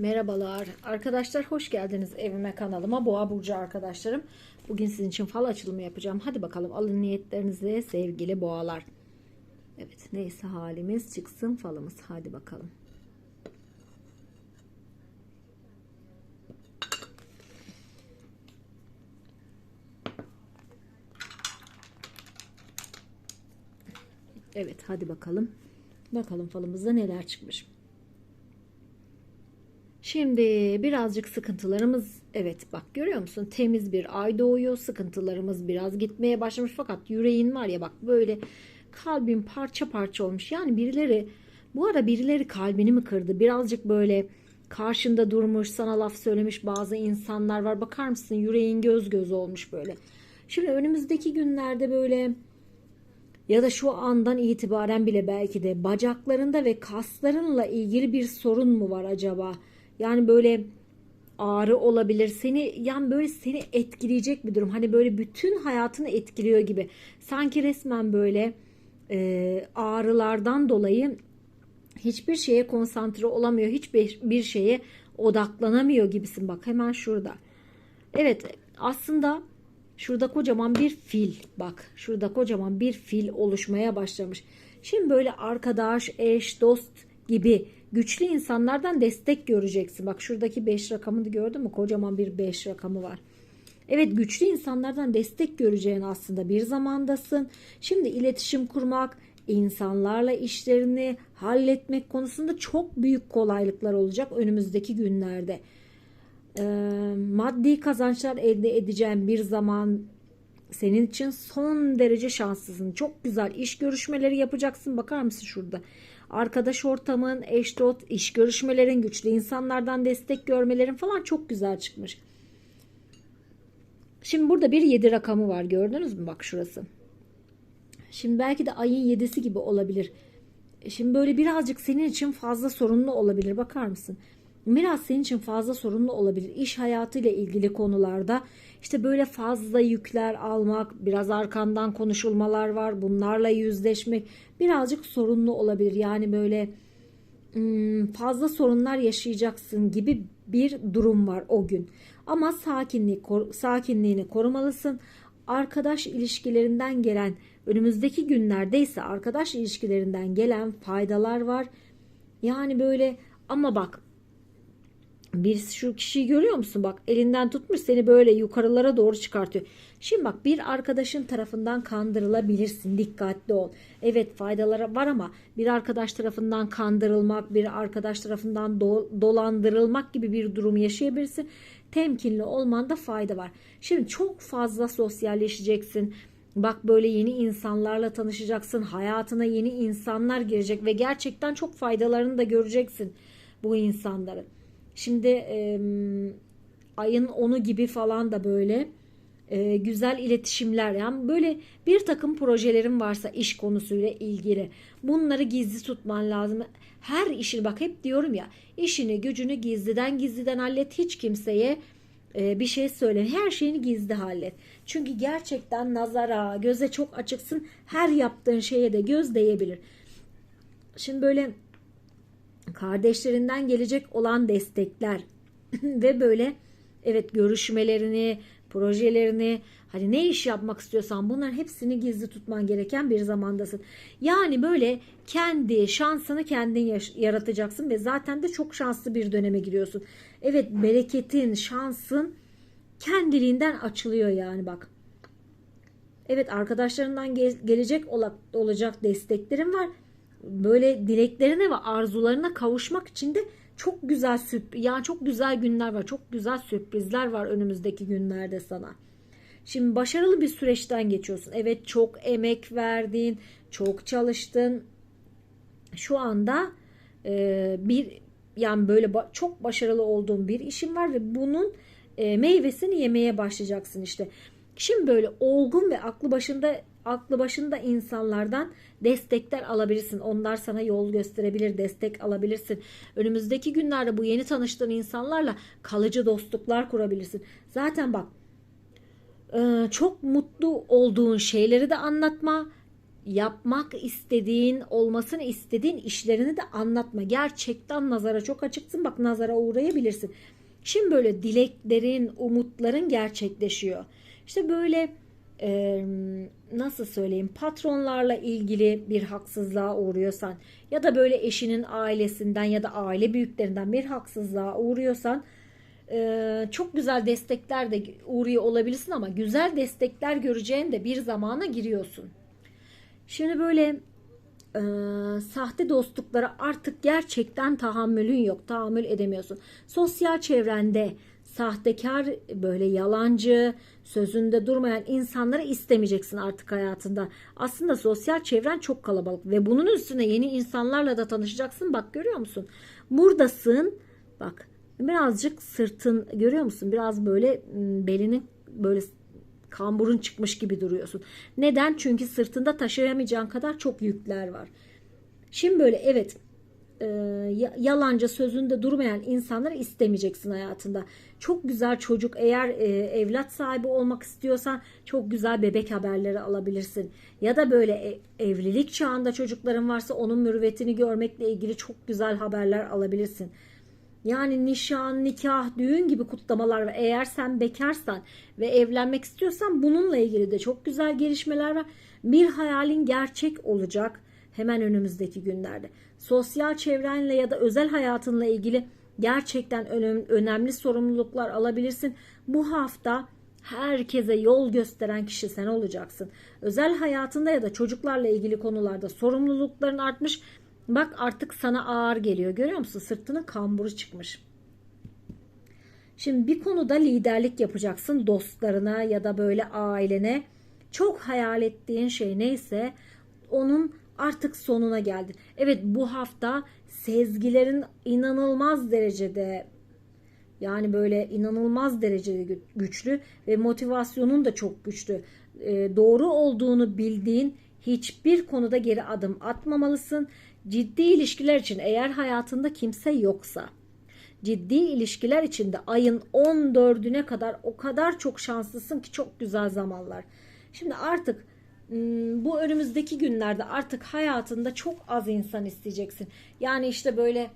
Merhabalar arkadaşlar hoş geldiniz evime kanalıma Boğa Burcu arkadaşlarım. Bugün sizin için fal açılımı yapacağım. Hadi bakalım alın niyetlerinizi sevgili boğalar. Evet neyse halimiz çıksın falımız hadi bakalım. Evet hadi bakalım. Bakalım falımızda neler çıkmış. Şimdi birazcık sıkıntılarımız evet bak görüyor musun? Temiz bir ay doğuyor sıkıntılarımız biraz gitmeye başlamış. Fakat yüreğin var ya bak böyle kalbin parça parça olmuş. Yani birileri bu ara birileri kalbini mi kırdı? Birazcık böyle karşında durmuş sana laf söylemiş bazı insanlar var. Bakar mısın? Yüreğin göz göz olmuş böyle. Şimdi önümüzdeki günlerde böyle ya da şu andan itibaren bile belki de bacaklarında ve kaslarınla ilgili bir sorun mu var acaba? Yani böyle ağrı olabilir. Seni yani böyle seni etkileyecek bir durum. Hani böyle bütün hayatını etkiliyor gibi. Sanki resmen böyle e, ağrılardan dolayı hiçbir şeye konsantre olamıyor. Hiçbir bir şeye odaklanamıyor gibisin. Bak hemen şurada. Evet aslında şurada kocaman bir fil. Bak şurada kocaman bir fil oluşmaya başlamış. Şimdi böyle arkadaş, eş, dost gibi güçlü insanlardan destek göreceksin. Bak şuradaki 5 rakamını gördün mü? Kocaman bir 5 rakamı var. Evet güçlü insanlardan destek göreceğin aslında bir zamandasın. Şimdi iletişim kurmak, insanlarla işlerini halletmek konusunda çok büyük kolaylıklar olacak önümüzdeki günlerde. Ee, maddi kazançlar elde edeceğin bir zaman senin için son derece şanslısın. Çok güzel iş görüşmeleri yapacaksın. Bakar mısın şurada? Arkadaş ortamın, eş dost, iş görüşmelerin, güçlü insanlardan destek görmelerin falan çok güzel çıkmış. Şimdi burada bir 7 rakamı var gördünüz mü? Bak şurası. Şimdi belki de ayın 7'si gibi olabilir. Şimdi böyle birazcık senin için fazla sorunlu olabilir. Bakar mısın? Biraz senin için fazla sorunlu olabilir. İş hayatıyla ilgili konularda işte böyle fazla yükler almak, biraz arkandan konuşulmalar var. Bunlarla yüzleşmek birazcık sorunlu olabilir. Yani böyle fazla sorunlar yaşayacaksın gibi bir durum var o gün. Ama sakinlik, sakinliğini korumalısın. Arkadaş ilişkilerinden gelen önümüzdeki günlerde ise arkadaş ilişkilerinden gelen faydalar var. Yani böyle ama bak bir şu kişiyi görüyor musun? Bak elinden tutmuş seni böyle yukarılara doğru çıkartıyor. Şimdi bak bir arkadaşın tarafından kandırılabilirsin. Dikkatli ol. Evet faydaları var ama bir arkadaş tarafından kandırılmak, bir arkadaş tarafından do dolandırılmak gibi bir durum yaşayabilirsin. Temkinli olmanda fayda var. Şimdi çok fazla sosyalleşeceksin. Bak böyle yeni insanlarla tanışacaksın. Hayatına yeni insanlar girecek ve gerçekten çok faydalarını da göreceksin bu insanların. Şimdi e, ayın 10'u gibi falan da böyle e, güzel iletişimler yani böyle bir takım projelerin varsa iş konusuyla ilgili bunları gizli tutman lazım. Her işini bak hep diyorum ya işini gücünü gizliden gizliden hallet hiç kimseye bir şey söyle her şeyini gizli hallet. Çünkü gerçekten nazara göze çok açıksın her yaptığın şeye de göz değebilir. Şimdi böyle kardeşlerinden gelecek olan destekler ve böyle evet görüşmelerini, projelerini, hani ne iş yapmak istiyorsan bunların hepsini gizli tutman gereken bir zamandasın. Yani böyle kendi şansını kendin yaratacaksın ve zaten de çok şanslı bir döneme giriyorsun. Evet bereketin, şansın kendiliğinden açılıyor yani bak. Evet arkadaşlarından gelecek olacak desteklerin var böyle dileklerine ve arzularına kavuşmak için de çok güzel sürpriz yani çok güzel günler var. Çok güzel sürprizler var önümüzdeki günlerde sana. Şimdi başarılı bir süreçten geçiyorsun. Evet çok emek verdin, çok çalıştın. Şu anda e, bir yani böyle ba- çok başarılı olduğun bir işin var ve bunun e, meyvesini yemeye başlayacaksın işte. Şimdi böyle olgun ve aklı başında aklı başında insanlardan destekler alabilirsin. Onlar sana yol gösterebilir, destek alabilirsin. Önümüzdeki günlerde bu yeni tanıştığın insanlarla kalıcı dostluklar kurabilirsin. Zaten bak e, çok mutlu olduğun şeyleri de anlatma. yapmak istediğin, olmasını istediğin işlerini de anlatma. Gerçekten nazara çok açıksın. Bak nazara uğrayabilirsin. Şimdi böyle dileklerin, umutların gerçekleşiyor. İşte böyle e, nasıl söyleyeyim patronlarla ilgili bir haksızlığa uğruyorsan ya da böyle eşinin ailesinden ya da aile büyüklerinden bir haksızlığa uğruyorsan e, çok güzel destekler de uğruyor olabilirsin ama güzel destekler göreceğin de bir zamana giriyorsun. Şimdi böyle e, sahte dostluklara artık gerçekten tahammülün yok. Tahammül edemiyorsun. Sosyal çevrende sahtekar böyle yalancı sözünde durmayan insanları istemeyeceksin artık hayatında. Aslında sosyal çevren çok kalabalık ve bunun üstüne yeni insanlarla da tanışacaksın. Bak görüyor musun? Buradasın. Bak birazcık sırtın görüyor musun? Biraz böyle belinin böyle kamburun çıkmış gibi duruyorsun. Neden? Çünkü sırtında taşıyamayacağın kadar çok yükler var. Şimdi böyle evet e, yalancı sözünde durmayan insanları istemeyeceksin hayatında. Çok güzel çocuk eğer e, evlat sahibi olmak istiyorsan çok güzel bebek haberleri alabilirsin. Ya da böyle e, evlilik çağında çocukların varsa onun mürüvvetini görmekle ilgili çok güzel haberler alabilirsin. Yani nişan, nikah, düğün gibi kutlamalar var. Eğer sen bekarsan ve evlenmek istiyorsan bununla ilgili de çok güzel gelişmeler var. Bir hayalin gerçek olacak hemen önümüzdeki günlerde. Sosyal çevrenle ya da özel hayatınla ilgili gerçekten önemli sorumluluklar alabilirsin. Bu hafta herkese yol gösteren kişi sen olacaksın. Özel hayatında ya da çocuklarla ilgili konularda sorumlulukların artmış Bak artık sana ağır geliyor. Görüyor musun? Sırtının kamburu çıkmış. Şimdi bir konuda liderlik yapacaksın dostlarına ya da böyle ailene. Çok hayal ettiğin şey neyse onun artık sonuna geldin. Evet bu hafta sezgilerin inanılmaz derecede yani böyle inanılmaz derecede güçlü ve motivasyonun da çok güçlü. Ee, doğru olduğunu bildiğin hiçbir konuda geri adım atmamalısın Ciddi ilişkiler için eğer hayatında kimse yoksa ciddi ilişkiler içinde ayın 14'üne kadar o kadar çok şanslısın ki çok güzel zamanlar. Şimdi artık bu önümüzdeki günlerde artık hayatında çok az insan isteyeceksin. Yani işte böyle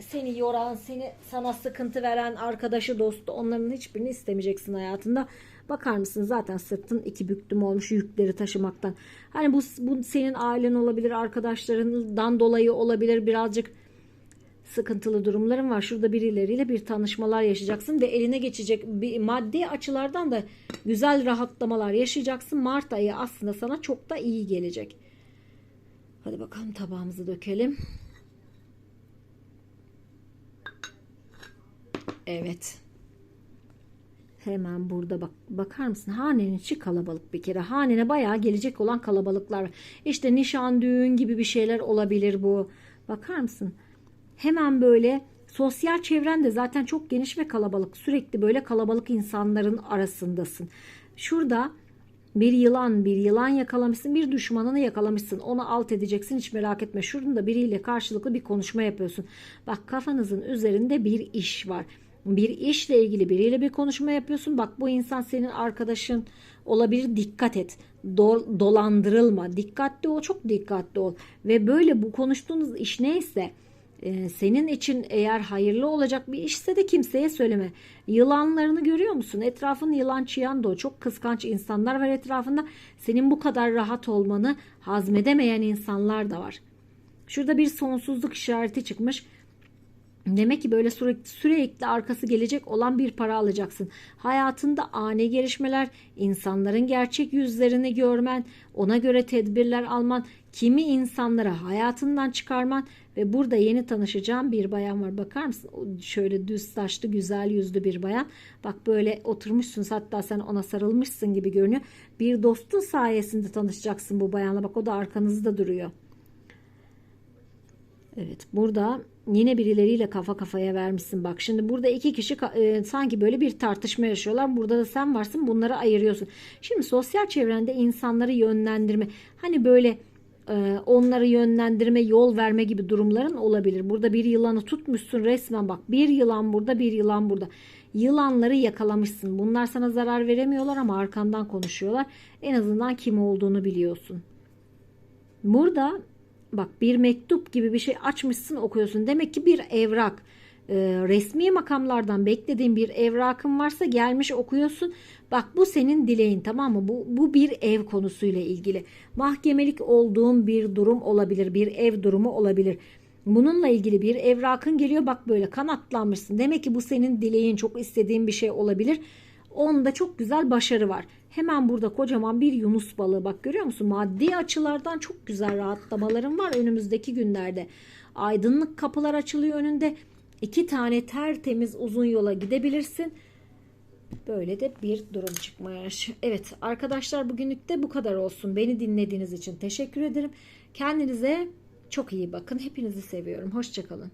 seni yoran, seni sana sıkıntı veren arkadaşı, dostu onların hiçbirini istemeyeceksin hayatında. Bakar mısın zaten sırtın iki büktüm olmuş yükleri taşımaktan. Hani bu, bu senin ailen olabilir, arkadaşlarından dolayı olabilir birazcık sıkıntılı durumların var. Şurada birileriyle bir tanışmalar yaşayacaksın ve eline geçecek bir maddi açılardan da güzel rahatlamalar yaşayacaksın. Mart ayı aslında sana çok da iyi gelecek. Hadi bakalım tabağımızı dökelim. Evet. Hemen burada bak bakar mısın? Hanenin içi kalabalık bir kere. Hanene bayağı gelecek olan kalabalıklar. İşte nişan, düğün gibi bir şeyler olabilir bu. Bakar mısın? Hemen böyle sosyal çevren de zaten çok geniş ve kalabalık. Sürekli böyle kalabalık insanların arasındasın. Şurada bir yılan, bir yılan yakalamışsın, bir düşmanını yakalamışsın. Onu alt edeceksin hiç merak etme. Şurada biriyle karşılıklı bir konuşma yapıyorsun. Bak kafanızın üzerinde bir iş var bir işle ilgili biriyle bir konuşma yapıyorsun. Bak bu insan senin arkadaşın olabilir. Dikkat et. Do- dolandırılma. Dikkatli ol. Çok dikkatli ol. Ve böyle bu konuştuğunuz iş neyse e, senin için eğer hayırlı olacak bir işse de kimseye söyleme. Yılanlarını görüyor musun? Etrafın yılan çıyan da. Çok kıskanç insanlar var etrafında. Senin bu kadar rahat olmanı hazmedemeyen insanlar da var. Şurada bir sonsuzluk işareti çıkmış. Demek ki böyle sürekli, sürekli arkası gelecek olan bir para alacaksın. Hayatında ani gelişmeler, insanların gerçek yüzlerini görmen, ona göre tedbirler alman, kimi insanlara hayatından çıkarman ve burada yeni tanışacağım bir bayan var. Bakar mısın? Şöyle düz saçlı, güzel yüzlü bir bayan. Bak böyle oturmuşsun hatta sen ona sarılmışsın gibi görünüyor. Bir dostun sayesinde tanışacaksın bu bayanla. Bak o da arkanızda duruyor. Evet burada yine birileriyle kafa kafaya vermişsin bak. Şimdi burada iki kişi e, sanki böyle bir tartışma yaşıyorlar. Burada da sen varsın bunları ayırıyorsun. Şimdi sosyal çevrende insanları yönlendirme hani böyle e, onları yönlendirme yol verme gibi durumların olabilir. Burada bir yılanı tutmuşsun resmen bak bir yılan burada bir yılan burada. Yılanları yakalamışsın. Bunlar sana zarar veremiyorlar ama arkandan konuşuyorlar. En azından kim olduğunu biliyorsun. Burada bak bir mektup gibi bir şey açmışsın okuyorsun. Demek ki bir evrak. Ee, resmi makamlardan beklediğin bir evrakın varsa gelmiş okuyorsun. Bak bu senin dileğin tamam mı? Bu, bu bir ev konusuyla ilgili. Mahkemelik olduğun bir durum olabilir. Bir ev durumu olabilir. Bununla ilgili bir evrakın geliyor bak böyle kanatlanmışsın. Demek ki bu senin dileğin çok istediğin bir şey olabilir. Onda çok güzel başarı var. Hemen burada kocaman bir yunus balığı bak görüyor musun? Maddi açılardan çok güzel rahatlamaların var önümüzdeki günlerde. Aydınlık kapılar açılıyor önünde. İki tane tertemiz uzun yola gidebilirsin. Böyle de bir durum çıkmış. Evet arkadaşlar bugünlük de bu kadar olsun. Beni dinlediğiniz için teşekkür ederim. Kendinize çok iyi bakın. Hepinizi seviyorum. Hoşçakalın.